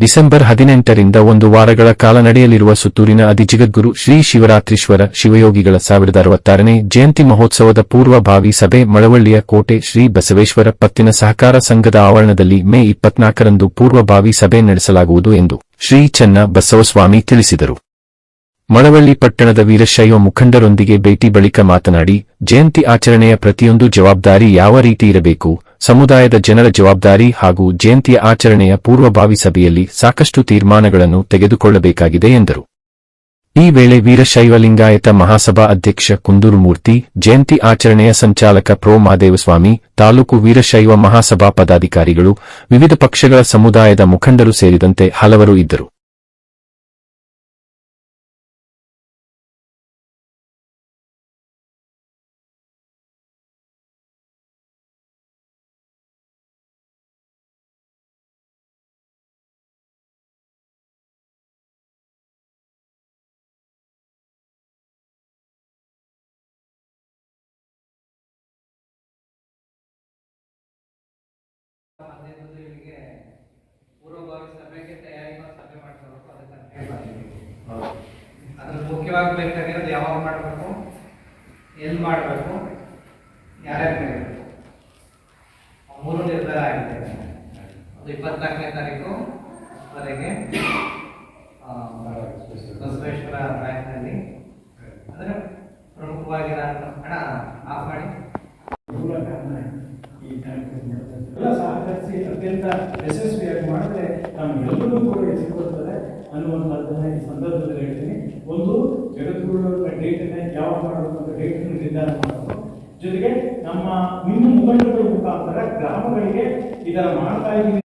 December ಹದಿನೆಂಟರಿಂದ ಒಂದು ವಾರಗಳ ಕಾಲ ನಡೆಯಲಿರುವ ಸುತ್ತೂರಿನ ಅಧಿಜಗದ್ಗುರು ಶ್ರೀ ಶಿವರಾತ್ರೀಶ್ವರ ಶಿವಯೋಗಿಗಳ ಸಾವಿರದ ಅರವತ್ತಾರನೇ ಜಯಂತಿ ಮಹೋತ್ಸವದ ಪೂರ್ವಭಾವಿ ಸಭೆ ಮಳವಳ್ಳಿಯ ಕೋಟೆ ಶ್ರೀ ಬಸವೇಶ್ವರ ಪತ್ತಿನ ಸಹಕಾರ ಸಂಘದ ಆವರಣದಲ್ಲಿ ಮೇ ಇಪ್ಪತ್ನಾಲ್ಕರಂದು ಪೂರ್ವಭಾವಿ ಸಭೆ ನಡೆಸಲಾಗುವುದು ಎಂದು ಶ್ರೀ ಚನ್ನ ಬಸವಸ್ವಾಮಿ ತಿಳಿಸಿದರು. ಮಳವಳ್ಳಿ ಪಟ್ಟಣದ ವೀರಶೈವ ಮುಖಂಡರೊಂದಿಗೆ ಭೇಟಿ ಬಳಿಕ ಮಾತನಾಡಿ, ಜಯಂತಿ ಆಚರಣೆಯ ಪ್ರತಿಯೊಂದು ಜವಾಬ್ದಾರಿ ಯಾವ ರೀತಿ ಇರಬೇಕು ಸಮುದಾಯದ ಜನರ ಜವಾಬ್ದಾರಿ ಹಾಗೂ ಜಯಂತಿಯ ಆಚರಣೆಯ ಪೂರ್ವಭಾವಿ ಸಭೆಯಲ್ಲಿ ಸಾಕಷ್ಟು ತೀರ್ಮಾನಗಳನ್ನು ತೆಗೆದುಕೊಳ್ಳಬೇಕಾಗಿದೆ ಎಂದರು. ಈ ವೇಳೆ ವೀರಶೈವಲಿಂಗಾಯತ ಮಹಾಸಭಾ ಅಧ್ಯಕ್ಷ ಕುಂದೂರು ಮೂರ್ತಿ ಜಯಂತಿ ಆಚರಣೆಯ ಸಂಚಾಲಕ ಪ್ರೊ. ಮಹಾದೇವಸ್ವಾಮಿ, ತಾಲೂಕು ವೀರಶೈವ ಮಹಾಸಭಾ ಪದಾಧಿಕಾರಿಗಳು, ವಿವಿಧ ಪಕ್ಷಗಳ ಸಮುದಾಯದ ಮುಖಂಡರು ಸೇರಿದಂತೆ ಹಲವರು ಇದ್ದರು. ಇಲ್ಲಿಗೆ ಪೂರ್ವಭಾವಿ ಸಭೆಗೆ ತಯಾರಿ ಮುಖ್ಯವಾಗಿ ಬೇಕಾಗಿರೋದು ಯಾವಾಗ ಮಾಡಬೇಕು? ಎಲ್ಲಿ ಮಾಡಬೇಕು? ಯಾರ್ಯಾರು ಮಾಡಬೇಕು ಮೂರು ನಿರ್ಧಾರ ಆಗಿದೆ. ಅದು ಇಪ್ಪತ್ನಾಲ್ಕನೇ ತಾರೀಕು ವರೆಗೆ ಬಸವೇಶ್ವರ ಬ್ಯಾಂಕ್ನಲ್ಲಿ ಅಂದರೆ ಪ್ರಮುಖವಾಗಿರೋ ಹಣ ಆಫ್ ಮಾಡಿ. ಎಲ್ಲ ಸಹಕರಿಸಿ ಅತ್ಯಂತ ಯಶಸ್ವಿಯಾಗಿ ಮಾಡಿದ್ರೆ ನಮ್ಗೆಲ್ಲರಿಗೂ ಕೂಡ ಸಿಗುತ್ತದೆ ಅನ್ನುವಂಥದ್ದನ್ನ ಈ ಸಂದರ್ಭದಲ್ಲಿ ಹೇಳ್ತೀನಿ. ಒಂದು ಜಗದ್ಗುರು ಡೇಟನ್ನ ಯಾವಾಗ ಮಾಡಬೇಕು ಅಂತ ಡೇಟ್ ನಿರ್ಧಾರ ಮಾಡಬೇಕು. ಜೊತೆಗೆ ನಮ್ಮ ನಿಮ್ಮ ಮುಖಂಡರುಗಳ ಮುಖಾಂತರ ಗ್ರಾಮಗಳಿಗೆ ಇದರ ಮಾಡ್ತಾ ಇದ್ದೀವಿ